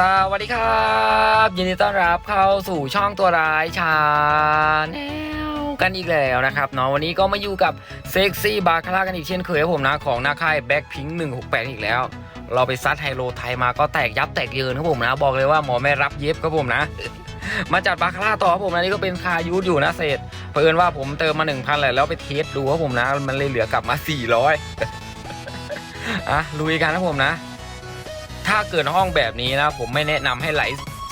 สวัสดีครับ ยินดีต้อนรับเข้าสู่ช่องตัวร้ายชาแนลกันอีกแล้วนะครับเนาะวันนี้ก็มาอยู่กับเซ็กซี่บาคาร่ากันอีกเช่นเคยครับผมนะ ของหน้าค่ายแบ็คพิงค์หนึ่งหกแปดอีกแล้ว เราไปซัดไฮโลไทยมาก็แตกยับแตกเยินครับผมนะ บอกเลยว่าหมอไม่รับเย็บครับผมนะ มาจัดบาคาร่าต่อครับผมนะนี่ก็เป็นคายูดอยู่นะเศษเพิ่นว่าผมเติมมา1,000แหละแล้วไปเทสดูครับผมนะ มันเลยเหลือกลับมา400อะลุยกันครับผมนะ ถ้าเกิดห้องแบบนี้นะ ผมไม่แนะนำให้ไหล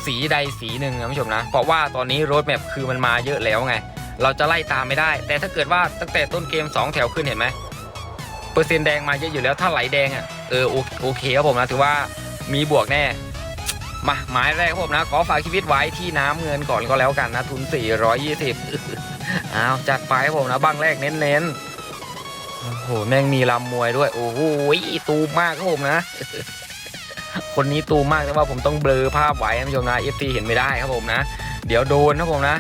สีใดสีหนึ่งนะผู้ชมนะ เพราะว่าตอนนี้รถแมพคือมันมาเยอะแล้วไง เราจะไล่ตามไม่ได้ แต่ถ้าเกิดว่าตั้งแต่ต้นเกม 2 แถวขึ้นเห็นไหมเปอร์เซ็นต์แดงมาเยอะอยู่แล้วถ้าไหลแดงอะเออโอเคครับผมนะถือว่ามีบวกแน่มาหมายแรกผมนะ ขอฝากชีวิตไว้ที่น้ำเงินก่อนก็แล้วกันนะ ทุน 420อ้าวจัดไปครับผมนะบังแรกเน้นๆโอ้โหแม่งมีลำมวยด้วย โอ้โหตูมากครับผมนะ คนนี้ตูมมากแต่ว่าผมต้องเบลอภาพไว้ท่านผู้ชมนะเอฟซีเห็นไม่ได้ครับผมนะ เดี๋ยวโดนครับผมนะ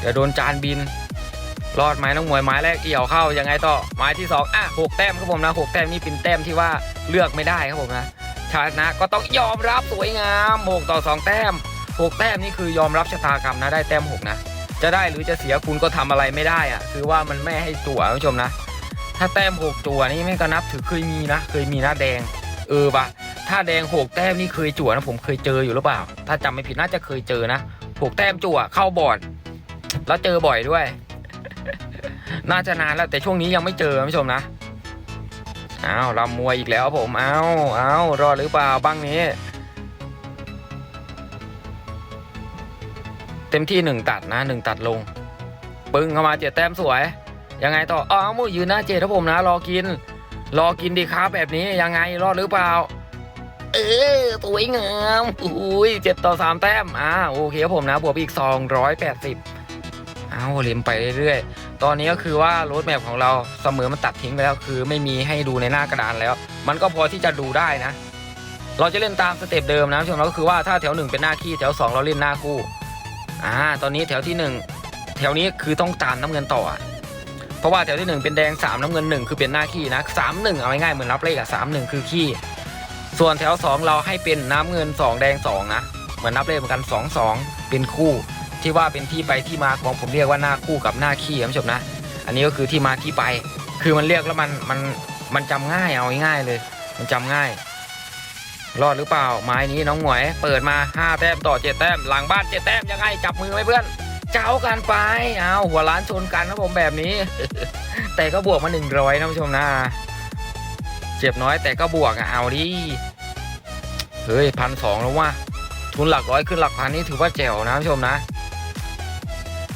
เดี๋ยวโดนจานบิน รอดไหมน้องมวยไม้แรกเอี่ยวเข้ายังไงต่อไม้ที่สองอะหกแต้มครับผมนะหกแต้มนี่เป็นแต้มที่ว่าเลือกไม่ได้ครับผมนะชนะก็ต้องยอมรับสวยงามหกต่อสองแต้มหกแต้มนี่คือยอมรับชะตากรรมนะได้แต้มหกนะจะได้หรือจะเสียคุณก็ทำอะไรไม่ได้อะคือว่ามันไม่ให้จั่วท่านผู้ชมนะ ถ้าแต้มหกจั่วนี่ไม่ก็นับถือเคยมีนะ เคยมีหน้าแดง เออปะาแดงหกแต้มนี่เคยจั่วนะผมเคยเจออยู่หรือเปล่า ถ้าจำไม่ผิดน่าจะเคยเจอนะหกแต้มจั่วเข้าบอร์ดแล้วเจอบ่อยด้วย น่าจะนานแล้วแต่ช่วงนี้ยังไม่เจอท่านผู้ชมนะอ้าวรำมวยอีกแล้วผมอ้าวอ้าวรอดหรือเปล่าบ้างนี้ เต็มที่หนึ่งตัดนะหนึ่งตัดลง ปึ้งเข้ามาเจ็ดแต้มสวย ยังไงต่ออ๋อมูยืนหน้าเจ็ดครับผมนะ รอกิน รอกินดีครับแบบนี้ยังไงรอดหรือเปล่า เออสวยงามอุ้ยเจ็ดต่อสามแต้มอ่าโอเคครับผมนะบวกอีกสองร้อยแปดสิบเอาเล่มไปเรื่อยๆ ตอนนี้ก็คือว่ารถแมพของเราเสมอมันตัดทิ้งไปแล้วคือไม่มีให้ดูในหน้ากระดานแล้ว มันก็พอที่จะดูได้นะ เราจะเล่นตามสเต็ปเดิมนะผู้ชมเราก็คือว่าถ้าแถวหนึ่งเป็นหน้าขี้แถวสองเราเล่นหน้าคู่อ่าตอนนี้แถวที่หนึ่งแถวนี้คือต้องตามน้ำเงินต่อ เพราะว่าแถวที่หนึ่งเป็นแดงสามน้ำเงินหนึ่งคือเป็นหน้าขี้นะสามหนึ่งเอาง่ายๆเหมือนรับเลขอะสามหนึ่งคือขี้ ส่วนแถวสองเราให้เป็นน้ำเงินสองแดงสองนะ เหมือนนับเลขเหมือนกันสองสองเป็นคู่ ที่ว่าเป็นที่ไปที่มาของผมเรียกว่าหน้าคู่กับหน้าขี้ครับผู้ชมนะ อันนี้ก็คือที่มาที่ไป คือมันเรียกแล้วมันมันมันจำง่ายเอาง่ายเลย มันจำง่าย รอดหรือเปล่าไม้นี้น้องหวย เปิดมา 5 แต้มต่อ 7 แต้ม หลังบ้าน7แต้มยังไงจับมือไหมเพื่อนเจ้ากันไปเอาหัวล้านชนกันครับผมแบบนี้ แต่ก็บวกมา100นะผู้ชมนะ จ็บน้อยแต่ก็บวกอะเอาดิเฮ้ยพันสองแล้วว่าทุนหลักร้อยขึ้นหลักพันนี่ถือว่าแจ๋วนะผู้ชมนะ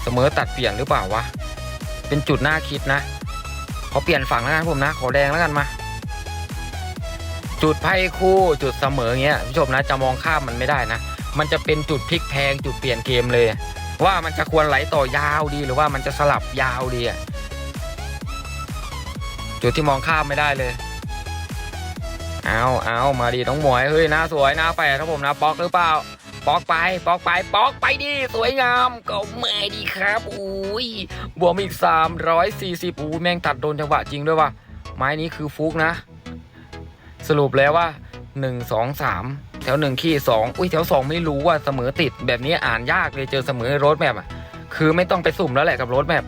เสมอตัดเปลี่ยนหรือเปล่าวะ เป็นจุดน่าคิดนะ ขอเปลี่ยนฝั่งแล้วกันผมนะ ขอแดงแล้วกันมา จุดไพ่คู่จุดเสมอเงี้ยผู้ชมนะจะมองข้ามมันไม่ได้นะ มันจะเป็นจุดพลิกแพงจุดเปลี่ยนเกมเลย ว่ามันจะควรไหลต่อยาวดีหรือว่ามันจะสลับยาวดีอะจุดที่มองข้ามไม่ได้เลย เอาเอามาดีน้องหมวยเฮ้ยหน้าสวยหน้าแปดครับผมนะป๊อกหรือเปล่าป๊อกไปป๊อกไปป๊อกไปดิสวยงามก็ไม่ดีครับอุ้ยบวกมาอีก 340อู้แม่งตัดโดนจังหวะจริงด้วยว่ะไม้นี้คือฟุกนะ สรุปแล้วว่า 1 2 3 แถว 1 ขี้ 2 อุ้ยแถว 2 ไม่รู้ว่าเสมอติดแบบนี้อ่านยากเลยเจอเสมอในรถแมพอะคือไม่ต้องไปสุ่มแล้วแหละกับรถแมพ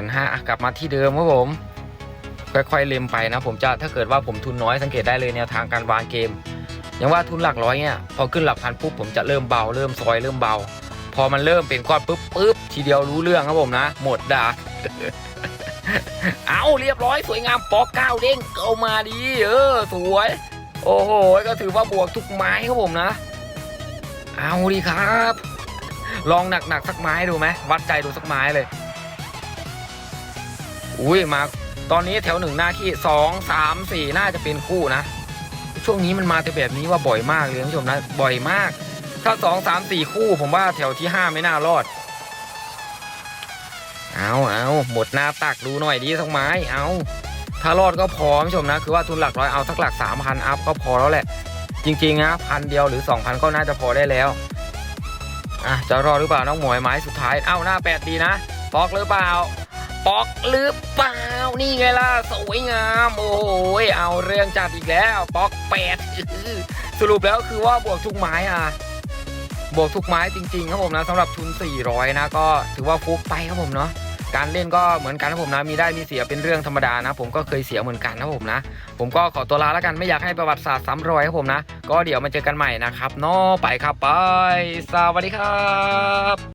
พันห้ากลับมาที่เดิมครับผม ค่อยๆเล็มไปนะผมจะถ้าเกิดว่าผมทุนน้อยสังเกตได้เลยแนวทางการวางเกมอย่างว่าทุนหลักร้อยเนี่ยพอขึ้นหลักพันปุ๊บผมจะเริ่มเบา เริ่มซอยเริ่มเบา พอมันเริ่มเป็นก้อนปุ๊บปุ๊บทีเดียวรู้เรื่องครับผมนะ หมดดาเอาเรียบร้อยสวยงามปอกเก้าเด้งเข้ามาดี เออ สวย โอ้โห ก็ถือว่าบวกทุกไม้ครับผมนะ เอาดีครับ ลองหนักๆสักไม้ดูไหมวัดใจดูสักไม้เลย อุ้ยมาตอนนี้แถวหนึ่งหน้าที่สองสามสี่น่าจะเป็นคู่นะ ช่วงนี้มันมาแต่แบบนี้ว่าบ่อยมากเลยท่านผู้ชมนะบ่อยมาก ถ้าสองสามสี่คู่ ผมว่าแถวที่ห้าไม่น่ารอด เอาเอาหมดหน้าตักดูหน่อยดีสักไม้เอาถ้ารอดก็พอท่านผู้ชมนะ คือว่าทุนหลักร้อยเอาสักหลักสามพันอัพก็พอแล้วแหละ จริงๆนะพันเดียวหรือสองพันก็น่าจะพอได้แล้วอะจะรอหรือเปล่าน้องหมวยไม้สุดท้ายเอ้าหน้าแปดดีนะปอกหรือเปล่า ป๊อกหรือเปล่า นี่ไงล่ะ สวยงาม โอ้โหเอาเรื่องจัดอีกแล้ว ป๊อกแปดสรุปแล้วคือว่าบวกทุกไม้อะ บวกทุกไม้จริงๆครับผมนะสำหรับทุน 400 นะ ก็ถือว่าฟุกไปครับผมเนาะการเล่นก็เหมือนกันครับผมนะมีได้มีเสียเป็นเรื่องธรรมดานะ ผมก็เคยเสียเหมือนกันครับผมนะ ผมก็ขอตัวลาแล้วกันไม่อยากให้ประวัติศาสตร์ซ้ำรอยครับผมนะ ก็เดี๋ยวมาเจอกันใหม่นะครับเนาะไปครับไป สวัสดีครับ